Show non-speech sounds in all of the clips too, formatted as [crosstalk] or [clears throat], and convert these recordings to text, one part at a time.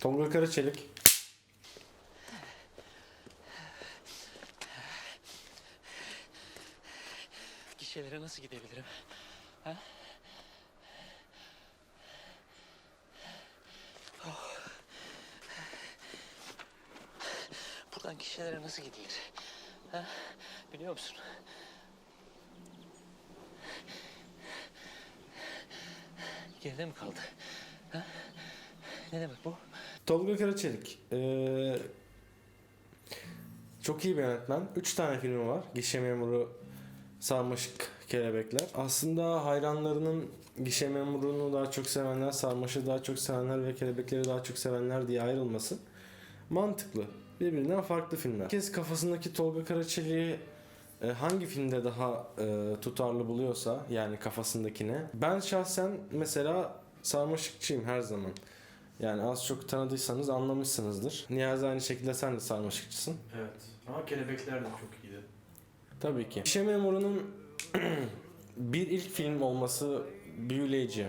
Tolga Karaçelik. Gişelere nasıl gidebilirim? Ha? Oh. Buradan gişelere nasıl gidilir? Ha? Biliyor musun? Geride mi kaldı? Ha? Ne demek bu? Tolga Karaçelik. Ee, çok iyi bir yönetmen. Üç tane filmi var. Gişe Memuru, Sarmaşık, Kelebekler. Aslında hayranlarının Gişe Memuru'nu daha çok sevenler, Sarmaşık'ı daha çok sevenler ve Kelebekleri daha çok sevenler diye ayrılması mantıklı. Birbirinden farklı filmler. Herkes kafasındaki Tolga Karaçelik'i e, hangi filmde daha e, tutarlı buluyorsa yani kafasındakine. Ben şahsen mesela sarmaşıkçıyım her zaman. Yani az çok tanıdıysanız anlamışsınızdır. Niyazi aynı şekilde sen de sarmaşıkçısın. Evet. Ama kelebekler de çok iyiydi. Tabii ki. Gişe Memuru'nun [clears throat] bir ilk film olması büyüleyici.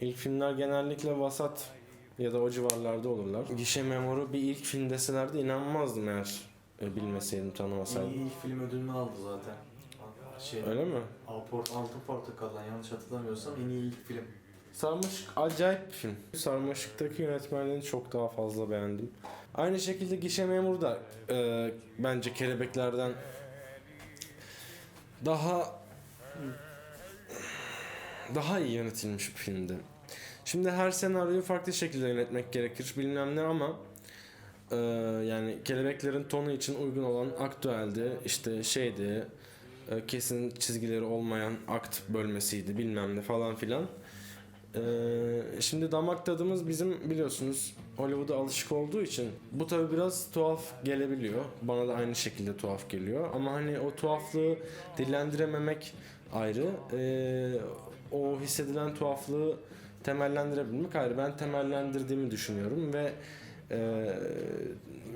İlk filmler genellikle vasat ya da o civarlarda olurlar. Gişe Memuru bir ilk film deselerdi inanmazdım eğer e, bilmeseydim, tanımasaydım. iyi ilk film ödülünü aldı zaten. Şey, Öyle mi? Alport, Altın Portakal'dan yanlış hatırlamıyorsam en iyi ilk film. Sarmaşık acayip bir film. Sarmaşık'taki yönetmenliğini çok daha fazla beğendim. Aynı şekilde Gişe Memuru da e, bence Kelebeklerden daha daha iyi yönetilmiş bir filmdi. Şimdi her senaryoyu farklı şekilde yönetmek gerekir bilmem ne ama e, yani Kelebeklerin tonu için uygun olan aktüeldi, işte şeydi, e, kesin çizgileri olmayan akt bölmesiydi bilmem ne falan filan. Ee, şimdi damak tadımız bizim biliyorsunuz Hollywood'a alışık olduğu için bu tabi biraz tuhaf gelebiliyor. Bana da aynı şekilde tuhaf geliyor. Ama hani o tuhaflığı dillendirememek ayrı. Ee, o hissedilen tuhaflığı temellendirebilmek ayrı. Ben temellendirdiğimi düşünüyorum ve e,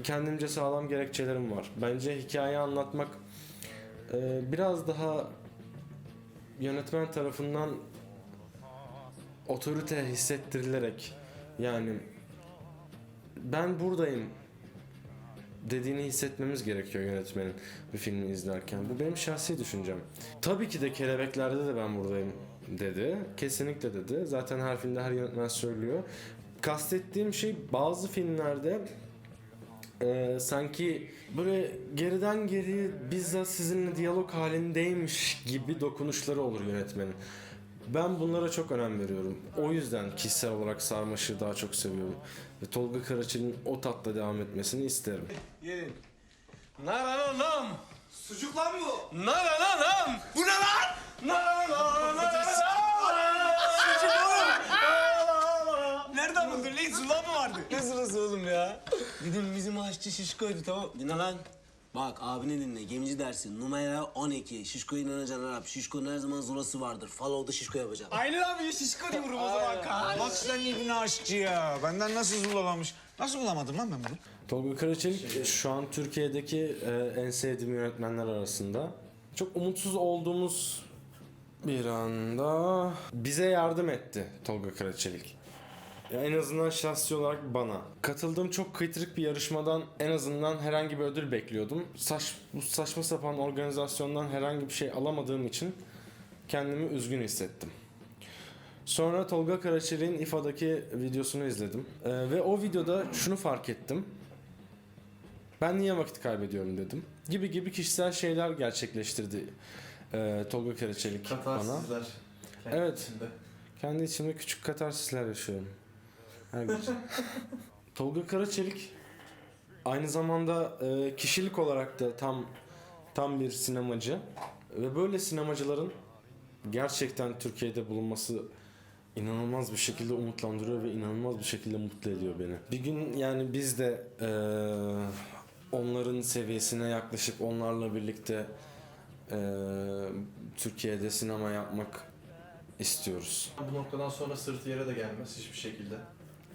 kendimce sağlam gerekçelerim var. Bence hikaye anlatmak e, biraz daha yönetmen tarafından otorite hissettirilerek yani ben buradayım dediğini hissetmemiz gerekiyor yönetmenin bir filmi izlerken. Bu benim şahsi düşüncem. Tabii ki de Kelebekler'de de ben buradayım dedi. Kesinlikle dedi. Zaten her filmde her yönetmen söylüyor. Kastettiğim şey bazı filmlerde e, sanki böyle geriden geri bizzat sizinle diyalog halindeymiş gibi dokunuşları olur yönetmenin. Ben bunlara çok önem veriyorum. O yüzden kişisel olarak Sarmaşık'ı daha çok seviyorum. Ve Tolga Karaçel'in o tatla devam etmesini isterim. Ne lan oğlum? Sucuk lan bu. Ne oğlum? Bu ne lan? Ne? Sucuk oğlum. Nereden buldun lan? Zula mı vardı? Ne sırası oğlum ya? Dedim bizim aşçı şişkoydu tamam. Dinle lan. Bak abini dinle. Gemici dersin. Numara 12. Şişko'ya inanacaksın Arap. Şişko'nun her zaman zulası vardır. Follow'da şişko yapacağım. Aynen abi şişko diyorum o zaman kan. Bak sen ibne aşçı ya. Benden nasıl zulalamış. Nasıl bulamadım lan ben bunu? Tolga Karaçelik şu an Türkiye'deki e, en sevdiğim yönetmenler arasında. Çok umutsuz olduğumuz bir anda bize yardım etti Tolga Karaçelik. Ya en azından şahsi olarak bana. Katıldığım çok kıytırık bir yarışmadan en azından herhangi bir ödül bekliyordum. Saç, bu saçma sapan organizasyondan herhangi bir şey alamadığım için kendimi üzgün hissettim. Sonra Tolga Karaçelik'in İFA'daki videosunu izledim. Ee, ve o videoda şunu fark ettim. Ben niye vakit kaybediyorum dedim. Gibi gibi kişisel şeyler gerçekleştirdi e, Tolga Karaçelik bana. Katarsizler. Kendi Evet. içinde. Kendi içimde küçük katarsisler yaşıyorum. Her gece. [laughs] Tolga Karaçelik aynı zamanda e, kişilik olarak da tam tam bir sinemacı ve böyle sinemacıların gerçekten Türkiye'de bulunması inanılmaz bir şekilde umutlandırıyor ve inanılmaz bir şekilde mutlu ediyor beni. Bir gün yani biz de e, onların seviyesine yaklaşıp onlarla birlikte e, Türkiye'de sinema yapmak istiyoruz. Bu noktadan sonra sırtı yere de gelmez hiçbir şekilde.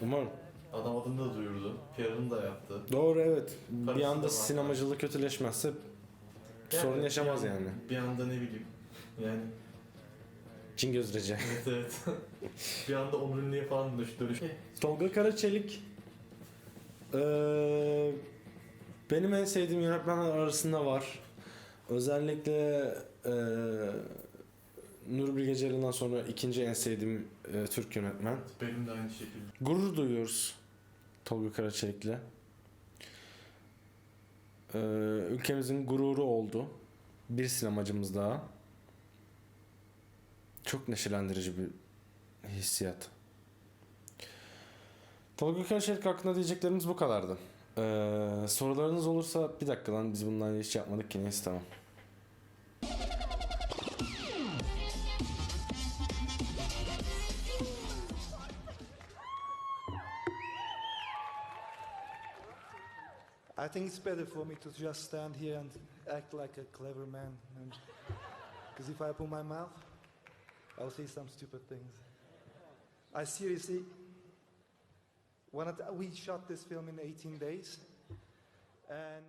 Umarım. Adam adını da duyurdu. PR'ını da yaptı. Doğru evet. Bir Parası da anda var. sinemacılık kötüleşmezse sorun yaşamaz bir an- yani. Bir anda ne bileyim. Yani Cingöz Recep. [laughs] evet evet. bir anda Onur Ünlü'ye falan dönüş. dönüş. Tolga Karaçelik Ee, benim en sevdiğim yönetmenler arasında var. Özellikle e, Nur Bilge Ceylan'dan sonra ikinci en sevdiğim e, Türk yönetmen. Benim de aynı şekilde. Gurur duyuyoruz Tolga Karaçelik'le. Ee, ülkemizin gururu oldu. Bir sinemacımız daha. Çok neşelendirici bir hissiyat. Tolga Karaçelik hakkında diyeceklerimiz bu kadardı. Ee, sorularınız olursa bir dakika lan biz bundan hiç yapmadık ki neyse tamam. I think it's better for me to just stand here and act like a clever man. Because if I open my mouth, I'll say some stupid things. I seriously, when we shot this film in 18 days, and